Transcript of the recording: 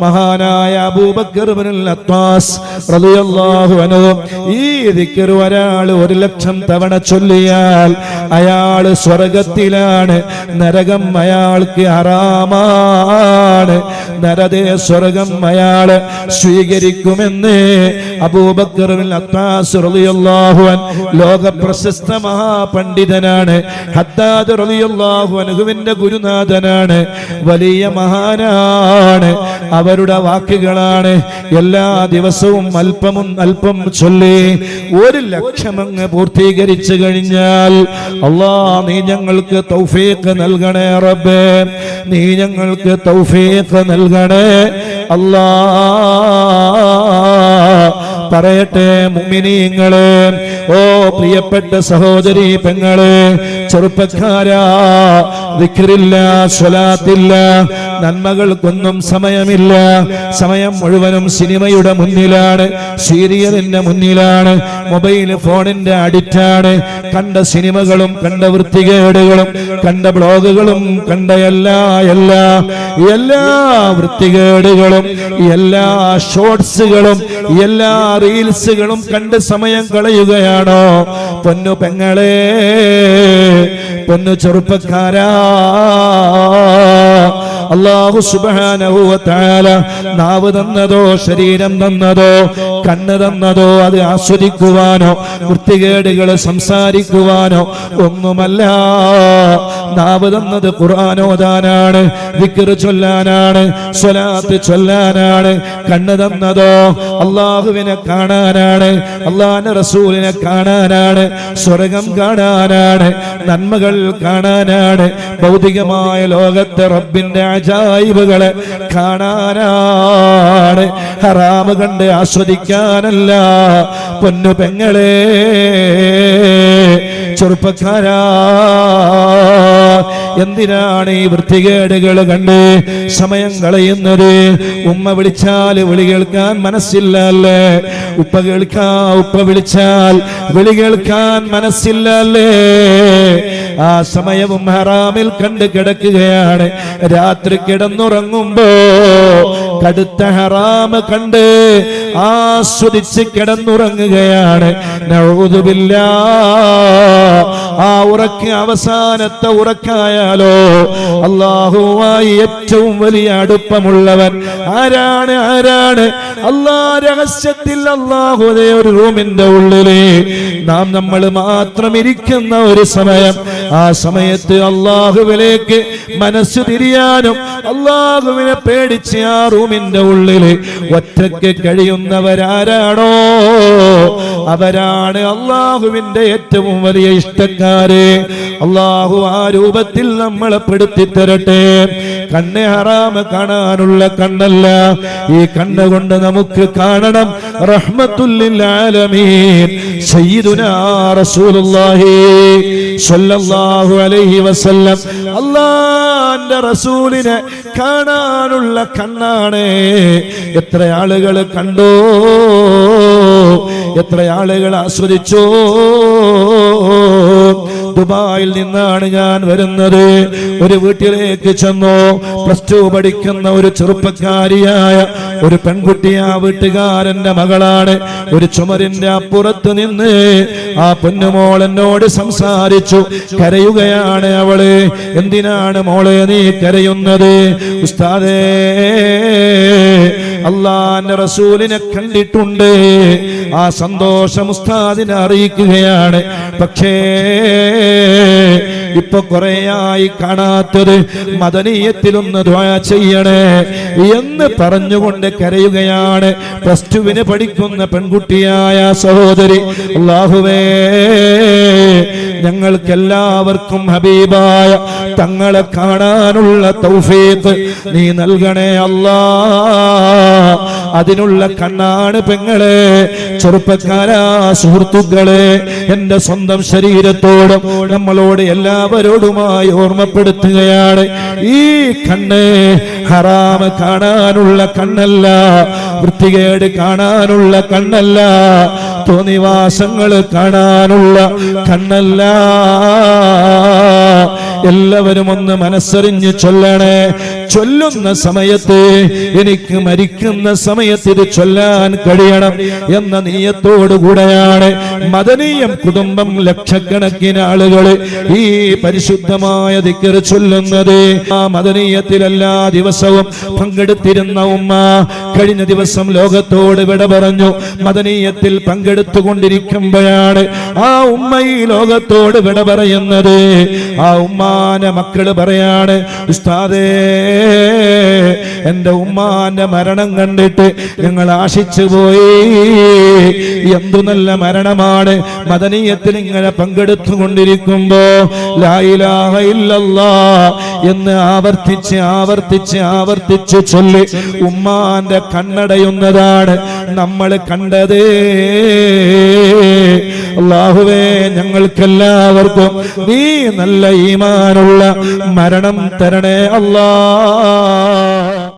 മഹാനായ അബൂബക്കർ ഈ ദിക്ർ ഒരാൾ ഒരു ലക്ഷം തവണ ചൊല്ലിയാൽ അയാൾ സ്വർഗത്തിലാണ്. നരകം അയാൾക്ക് ഹറാമാണ്. നരതേ സ്വർഗം അയാൾ സ്വീകരിക്കുമെന്ന് അബൂബക്കർ ലോക പ്രശസ്ത മഹാപണ്ഡിതനാണ്. ഹദ്ദാദ് റളിയല്ലാഹു അൻഹുവിന്റെ ഗുരുനാഥനാണ്. വലിയ മഹാനാണ്. അവരുടെ വാക്കുകളാണ് എല്ലാ ദിവസവും അല്പമും അല്പം ചൊല്ലി ഒരു ലക്ഷം അങ്ങ് പൂർത്തീകരിച്ചു കഴിഞ്ഞാൽ അള്ളാ നീ ഞങ്ങൾക്ക് തൗഫീഖ് നൽകണേ റബ്ബേ. നീ ഞങ്ങൾക്ക് തൗഫീഖ് നൽകണേ. അല്ലാ പറയട്ടെ മുമിനീങ്ങളെ ഓ പ്രിയപ്പെട്ട സഹോദരി പെങ്ങളെ ചെറുപ്പക്കാരാ വിക്രില്ല സ്വലാത്തില്ല നന്മകൾക്കൊന്നും സമയമില്ല. സമയം മുഴുവനും സിനിമയുടെ മുന്നിലാണ്. സീരിയലിന്റെ മുന്നിലാണ്. മൊബൈൽ ഫോണിന്റെ അഡിക്റ്റാണ്. കണ്ട സിനിമകളും കണ്ട വൃത്തികേടുകളും കണ്ട ബ്ലോഗുകളും കണ്ട എല്ലാ എല്ലാ എല്ലാ വൃത്തികേടുകളും എല്ലാ ഷോർട്സുകളും എല്ലാ റീൽസുകളും കണ്ട് സമയം കളയുകയാണോ? പൊന്നു പെങ്ങളെ പൊന്നു ചെറുപ്പക്കാരാ. അള്ളാഹു തആല നാവ് തന്നതോ ശരീരം തന്നതോ കണ്ണ് തന്നതോ അത് ആസ്വദിക്കുവാനോ വൃത്തികേടുകൾ സംസാരിക്കുവാനോ ഒന്നുമല്ല. നാവ് തന്നത് ഖുറാനോദാനാണ് വിക്ർ ചൊല്ലാനാണ് സ്വലാത്ത് ചൊല്ലാനാണ് കണ്ണ് തന്നതോ അള്ളാഹുവിനെ കാണാനാണ് അള്ളാഹിന്റെ റസൂലിനെ കാണാനാണ് സ്വർഗം കാണാനാണ് നന്മകൾ കാണാനാണ് ഭൗതികമായ ലോകത്തെ റബ്ബിന്റെ അജായിബുകളെ കാണാനാണ്. ഹറാമ് കണ്ട് ആസ്വദിക്കാനല്ല. പൊന്നു പെങ്ങളെ ചെറുപ്പക്കാരാ. എന്തിനാണ് ഈ വൃത്തികേടുകൾ കണ്ട് സമയം കളയുന്നത്? ഉമ്മ വിളിച്ചാൽ വിളി കേൾക്കാൻ മനസ്സില്ല അല്ലേ ഉപ്പ കേൾക്കാ ഉപ്പ വിളിച്ചാൽ വിളി കേൾക്കാൻ മനസ്സില്ല അല്ലേ ആ സമയവും ഹറാമിൽ കണ്ട് കിടക്കുകയാണ്. രാത്രി കിടന്നുറങ്ങുമ്പോ കടുത്ത ഹറാമ് കണ്ട് ആസ്വദിച്ച് കിടന്നുറങ്ങുകയാണ്. നഊദുബില്ലാ. ഉറക്ക് അവസാനത്തെ ഉറക്കായാലോ? അള്ളാഹുവായി ഏറ്റവും വലിയ അടുപ്പമുള്ളവൻ ആരാണ്? ആരാണ്? അള്ളാ രഹസ്യത്തിൽ അള്ളാഹുദേ ഒരു റൂമിന്റെ ഉള്ളിൽ നാം നമ്മൾ മാത്രം ഇരിക്കുന്ന ഒരു സമയം. ആ സമയത്ത് അള്ളാഹുവിലേക്ക് മനസ്സ് തിരിയാനും അള്ളാഹുവിനെ പേടിച്ച് ആ റൂമിന്റെ ഉള്ളിൽ ഒറ്റയ്ക്ക് കഴിയുന്നവരാരാണോ? അവരാണ് അള്ളാഹുവിന്റെ ഏറ്റവും വലിയ ഇഷ്ടക്കാര്. അള്ളാഹു ആ രൂപത്തിൽ നമ്മളെ പെടുത്തി തരട്ടെ കണ്ണെ ഹറാമ കാണാനുള്ള കണ്ണല്ല. ഈ കണ്ണുകൊണ്ട് നമുക്ക് കാണണം. റഹ്മത്തുല്ലിൽ ആലമീൻ. സയ്യിദുനാ റസൂലുള്ളാഹി സ്വല്ലല്ലാഹു അലൈഹി വസല്ലം. അള്ളാന്റെ റസൂലിനെ കാണാനുള്ള കണ്ണാണ്. എത്ര ആളുകൾ കണ്ടോ? എത്ര ആളുകൾ ആസ്വദിച്ചോ? ദുബായിൽ നിന്നാണ് ഞാൻ വരുന്നത്. ഒരു വീട്ടിലേക്ക് ചെന്നു. പ്ലസ് ടു പഠിക്കുന്ന ഒരു ചെറുപ്പക്കാരിയായ ഒരു പെൺകുട്ടി ആ വീട്ടുകാരന്റെ മകളാണ്. ഒരു ചുമരിന്റെ അപ്പുറത്ത് നിന്ന് ആ പൊന്നുമോൾ എന്നോട് സംസാരിച്ചു. കരയുകയാണ് അവൾ. എന്തിനാണ് മോളെ നീ കരയുന്നത്? ഉസ്താദേ അള്ളാന്റെ റസൂലിനെ കണ്ടിട്ടുണ്ട്. ആ സന്തോഷം ഉസ്താദിനെ അറിയിക്കുകയാണ്. പക്ഷേ ഇപ്പൊ കുറേയായി കാണാത്തത് മദനീയത്തിലൊന്ന് ചെയ്യണേ എന്ന് പറഞ്ഞുകൊണ്ട് കരയുകയാണ്. പ്ലസ് ടുവിന് പഠിക്കുന്ന പെൺകുട്ടിയായ സഹോദരി. അള്ളാഹുവേ ഞങ്ങൾക്കെല്ലാവർക്കും ഹബീബായ തങ്ങളെ കാണാനുള്ള തൗഫീത്ത് നീ നൽകണേ അല്ലാ. അതിനുള്ള കണ്ണാണ് പെങ്ങളെ ചെറുപ്പക്കാരാ സുഹൃത്തുക്കളെ. എന്റെ സ്വന്തം ശരീരത്തോടും നമ്മളോട് എല്ലാവരോടുമായി ഓർമ്മപ്പെടുത്തുകയാണ്. ഈ കണ്ണ് ഹറാമ് കാണാനുള്ള കണ്ണല്ല വൃത്തികേട് കാണാനുള്ള കണ്ണല്ല. തോന്നിവാസങ്ങൾ കാണാനുള്ള കണ്ണല്ല. എല്ലാവരും ഒന്ന് മനസ്സറിഞ്ഞ് ചൊല്ലണേ. ചൊല്ലുന്ന സമയത്ത് എനിക്ക് മരിക്കുന്ന സമയത്ത് ഇത് ചൊല്ലാൻ കഴിയണം എന്ന നീയത്തോടു കൂടെയാണ് മദനീയം കുടുംബം ലക്ഷക്കണക്കിന് ആളുകൾ ഈ പരിശുദ്ധമായ ദിക്കർ ചൊല്ലുന്നത്. ആ മദനീയത്തിൽ എല്ലാ ദിവസവും പങ്കെടുത്തിരുന്ന ഉമ്മ കഴിഞ്ഞ ദിവസം ലോകത്തോട് വിട പറഞ്ഞു. മദനീയത്തിൽ പങ്കെടുത്തുകൊണ്ടിരിക്കുമ്പോഴാണ് ആ ഉമ്മ ഈ ലോകത്തോട് വിട പറയുന്നത്. ആ ഉമ്മാന്റെ മക്കൾ പറയാണ് ഉസ്താദേ എന്റെ ഉമ്മാന്റെ മരണം കണ്ടിട്ട് ഞങ്ങൾ ആശിച്ചു പോയി. എന്തു നല്ല മരണമാണ്. മദനീയത്തിൽ ഇങ്ങനെ പങ്കെടുത്തുകൊണ്ടിരിക്കുമ്പോ എന്ന് ആവർത്തിച്ച് ആവർത്തിച്ച് ആവർത്തിച്ച് ചൊല്ലി ഉമ്മാന്റെ കണ്ണടയുന്നതാണ്. നമ്മൾ കണ്ടത് അള്ളാഹുവേ ഞങ്ങൾക്കെല്ലാവർക്കും നീ നല്ല ഈമാനുള്ള മരണം തരണേ അല്ലാ